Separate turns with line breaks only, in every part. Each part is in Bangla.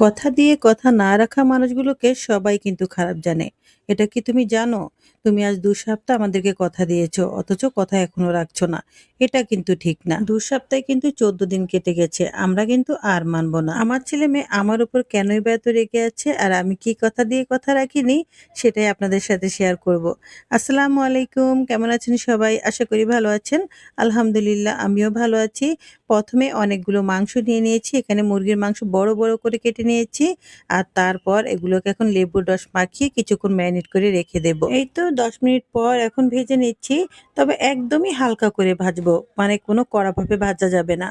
কথা দিয়ে কথা না রাখা মানুষগুলোকে সবাই কিন্তু খারাপ জানে। এটা কি তুমি জানো? তুমি আজ দু সপ্তাহ আমাদেরকে কথা দিয়েছ, অথচ কথা এখনও রাখছো না। এটা কিন্তু ঠিক না। দু সপ্তাহে কিন্তু চোদ্দ দিন কেটে গেছে, আমরা কিন্তু আর মানবো না। আমার ছেলে মেয়ে আমার উপর কেনই বা এত রেগে আছে, আর আমি কি কথা দিয়ে কথা রাখিনি, সেটাই আপনাদের সাথে শেয়ার করব। আসসালামু আলাইকুম, কেমন আছেন সবাই? আশা করি ভালো আছেন। আলহামদুলিল্লাহ, আমিও ভালো আছি। প্রথমে অনেকগুলো মাংস নিয়ে নিয়েছি, এখানে মুরগির মাংস বড় বড় করে কেটে নিয়েছি, আর তারপর এগুলোকে এখন লেবুর রস মাখিয়ে কিছুক্ষণ ম্যারিনেট করে রেখে দেব। এই তো দশ মিনিট পর এখন ভেজে নিচ্ছি, তবে একদমই হালকা করে ভাজবো মানে কোনো কড়াভাবে ভাজা যাবে না।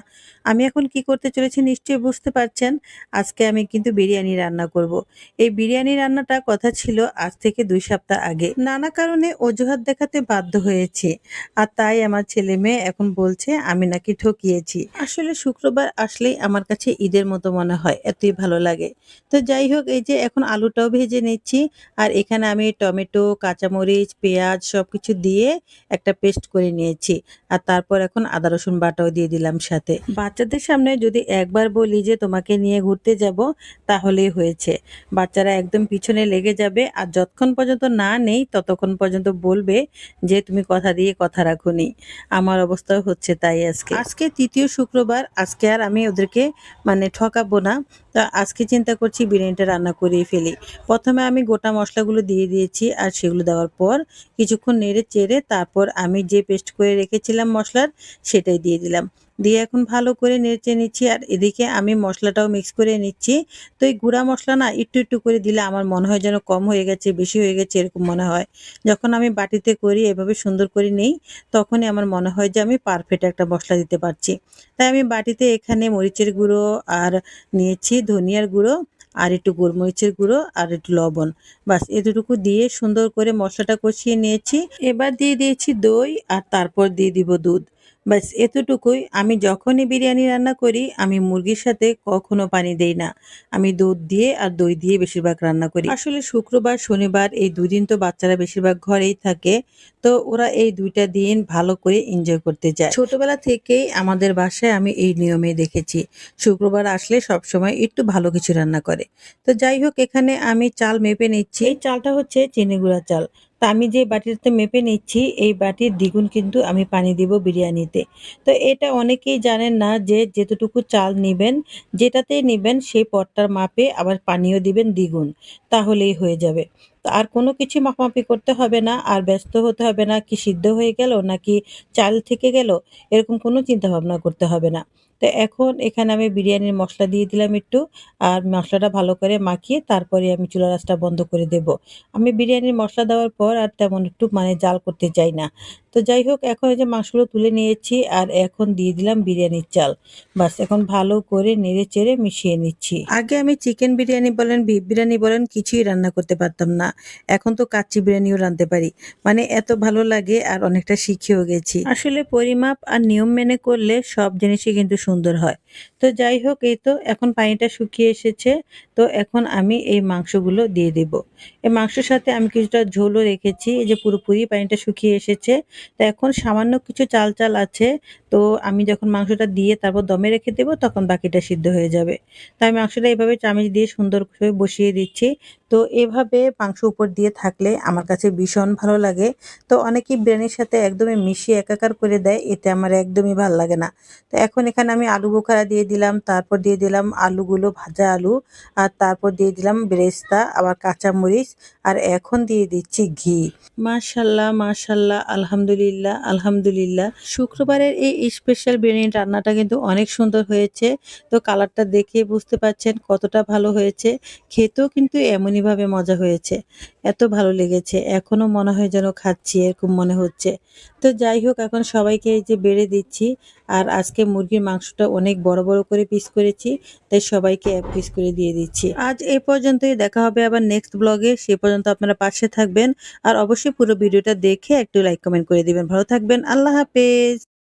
আমি এখন কি করতে চলেছি নিশ্চয়ই বুঝতে পারছেন, আজকে আমি কিন্তু বিরিয়ানি রান্না করব। এই বিরিয়ানি রান্নাটা কথা ছিল আজ থেকে দুই সপ্তাহ আগে। নানা কারণে অজুহাত দেখাতে বাধ্য হয়েছে, আর তাই আমার ছেলে মেয়ে এখন বলছে আমি নাকি ঠকিয়েছি। আসলে শুক্রবার আসলেই আমার কাছে ঈদের মতো মনে হয়, এতই ভালো লাগে। তো যাই হোক, এই যে এখন আলুটাও ভেজে নিচ্ছি, আর এখানে আমি টমেটো, কাঁচামরিচ, পেঁয়াজ সব কিছু দিয়ে একটা পেস্ট করে নিয়েছি। আর তারপর এখন আদা, রসুন বাটাও দিয়ে দিলাম সাথে। বাচ্চাদের সামনে যদি একবার বলি যে তোমাকে নিয়ে ঘুরতে যাব, তাহলেই হয়েছে। বাচ্চারা একদম পিছনে লেগে যাবে আর যতক্ষণ পর্যন্ত না নেই, ততক্ষণ পর্যন্ত বলবে যে তুমি কথা দিয়ে কথা রাখুনি। আমার অবস্থাও হচ্ছে তাই আজকে। আজকে তৃতীয় শুক্রবার, আজকে আর আমি ওদেরকে মানে ঠকাবো না। তা আজকে চিন্তা করছি বিরিয়ানিটা রান্না করিয়ে ফেলি। প্রথমে আমি গোটা মশলাগুলো দিয়ে দিয়েছি আর সেগুলো দেওয়ার পর কিছুক্ষণ নেড়ে চেড়ে তারপর আমি যে পেস্ট করে রেখেছিলাম মশলার সেটাই দিয়ে দিলাম। দিয়ে এখন ভালো করে নেড়ে নিচ্ছি আর এদিকে আমি মশলাটাও মিক্স করে নিচ্ছি। তো এই গুঁড়া মশলা না একটু একটু করে দিলে আমার মনে হয় যেন কম হয়ে গেছে, বেশি হয়ে গেছে এরকম মনে হয়। যখন আমি বাটিতে করি, এভাবে সুন্দর করে নেই, তখনই আমার মনে হয় যে আমি পারফেক্ট একটা মশলা দিতে পারছি। তাই আমি বাটিতে এখানে মরিচের গুঁড়ো আর নিয়েছি ধনিয়ার গুঁড়ো। আর একটু গোলমরিচের গুঁড়ো আর একটু লবণ। বাস, এতটুকু দিয়ে সুন্দর করে মশলাটা কষিয়ে নিয়েছি। এবার দিয়ে দিয়েছি দই আর তারপর দিয়ে দিব দুধ। ব্যাস এতটুকুই। আমি যখনই বিরিয়ানি রান্না করি, আমি মুরগির সাথে কখনো পানি দেই না। আমি দুধ দিয়ে আর দই দিয়ে বেশিরভাগ রান্না করি। আসলে শুক্রবার, শনিবার এই দুদিন তো বাচ্চারা বেশিরভাগ ঘরেই থাকে। তো ওরা এই দুইটা দিন ভালো করে এনজয় করতে যায় ছোটবেলা থেকেই আমাদের বাসায় আমি এই নিয়মে দেখেছি। শুক্রবার আসলে সব সময় একটু ভালো কিছু রান্না করে। তো যাই হোক, এখানে আমি চাল মেপে নিচ্ছি। এই চালটা হচ্ছে চিনি গুঁড়া চাল। তা আমি যে বাটিটাতে মেপে নিচ্ছি, এই বাটির দ্বিগুণ কিন্তু আমি পানি দিব বিরিয়ানিতে। তো এটা অনেকেই জানেন না যে যেতটুকু চাল নেবেন যেটাতে নেবেন সেই পটটার মাপে আবার পানিও দিবেন দ্বিগুণ। তাহলেই হয়ে যাবে। আর কোনো কিছু মাপামাপি করতে হবে না। আর ব্যস্ত হতে হবে না কি সিদ্ধ হয়ে গেল নাকি চাল থেকে গেল, এরকম কোনো চিন্তা ভাবনা করতে হবে না। তো এখন এখানে আমি বিরিয়ানির মশলা দিয়ে দিলাম একটু, আর মশলাটা ভালো করে মাখিয়ে তারপরে আমি চুলা রাসটা বন্ধ করে দেব। আমি বিরিয়ানির মশলা দেওয়ার পর আর তেমন একটু মানে জাল করতে চাই না। তো যাই হোক, এখন এই যে মাংসগুলো তুলে নিয়েছি, আর এখন দিয়ে দিলাম বিরিয়ানির চাল। বাস, এখন ভালো করে নেড়ে চেড়ে মিশিয়ে নিচ্ছি। আগে আমি চিকেন বিরিয়ানি বলেন, বিফ বিরিয়ানি বলেন, কিছুই রান্না করতে পারতাম না। এখন তো কাচ্চি বিরিয়ানিও রাঁধতে পারি। মানে এত ভালো লাগে আর অনেকটা শিখেও গেছি। আসলে পরিমাপ আর নিয়ম মেনে করলে সব জিনিসই কিন্তু সুন্দর হয়। তো যাই হোক, এই তো, এখন পানিটা শুকিয়ে এসেছে। তো এখন আমি এই মাংসগুলো দিয়ে দেব। এই মাংসের সাথে আমি কিছুটা ঝোলও রেখেছি, এই যে পুরোপুরি পানিটা শুকিয়ে এসেছে। তো এখন সামান্য কিছু চাল চাল আছে, তো আমি যখন মাংসটা দিয়ে তারপর দমে রেখে দেবো, তখন বাকিটা সিদ্ধ হয়ে যাবে। তো আমি মাংসটা এভাবে চামচ দিয়ে সুন্দর করে বসিয়ে দিচ্ছি। তো এভাবে মাংস উপর দিয়ে থাকলে আমার কাছে ভীষণ ভালো লাগে। তো অনেকেই বিরিয়ানির সাথে একদমই মিশিয়ে একাকার করে দেয়, এতে আমার একদমই ভালো লাগে না। তো এখন এখানে আমি আলু বোখারা দিয়ে দিলাম, তারপর দিয়ে দিলাম আলুগুলো, ভাজা আলু। আর তারপর দিয়ে দিলাম বেরেস্তা, আবার কাঁচামরিচ, আর এখন দিয়ে দিচ্ছি ঘি। মাশাল্লাহ মাশাল্লাহ, আলহামদুলিল্লাহ আলহামদুলিল্লাহ। শুক্রবারের এই স্পেশাল বিরিয়ানি রান্নাটা কিন্তু অনেক সুন্দর হয়েছে। তো কালারটা দেখে বুঝতে পারছেন কতটা ভালো হয়েছে। খেতেও কিন্তু এমনইভাবে মজা হয়েছে। এত ভালো লেগেছে। এখনও মনে হয় যেন খাচ্ছি, এরকম মনে হচ্ছে। তো যাই হোক, এখন সবাইকে এই যে বেড়ে দিচ্ছি। আর আজকে মুরগির মাংসটা অনেক বড় বড় করে পিস করেছি। তাই সবাইকে এক পিস করে দিয়ে দিচ্ছি। আজ এই পর্যন্তই, দেখা হবে আবার নেক্সট ব্লগে সে পর্যন্ত আপনারা পাশে থাকবেন। আর অবশ্যই পুরো ভিডিওটা দেখে একটু লাইক কমেন্ট করে দিবেন। ভালো থাকবেন। আল্লাহ হাফেজ।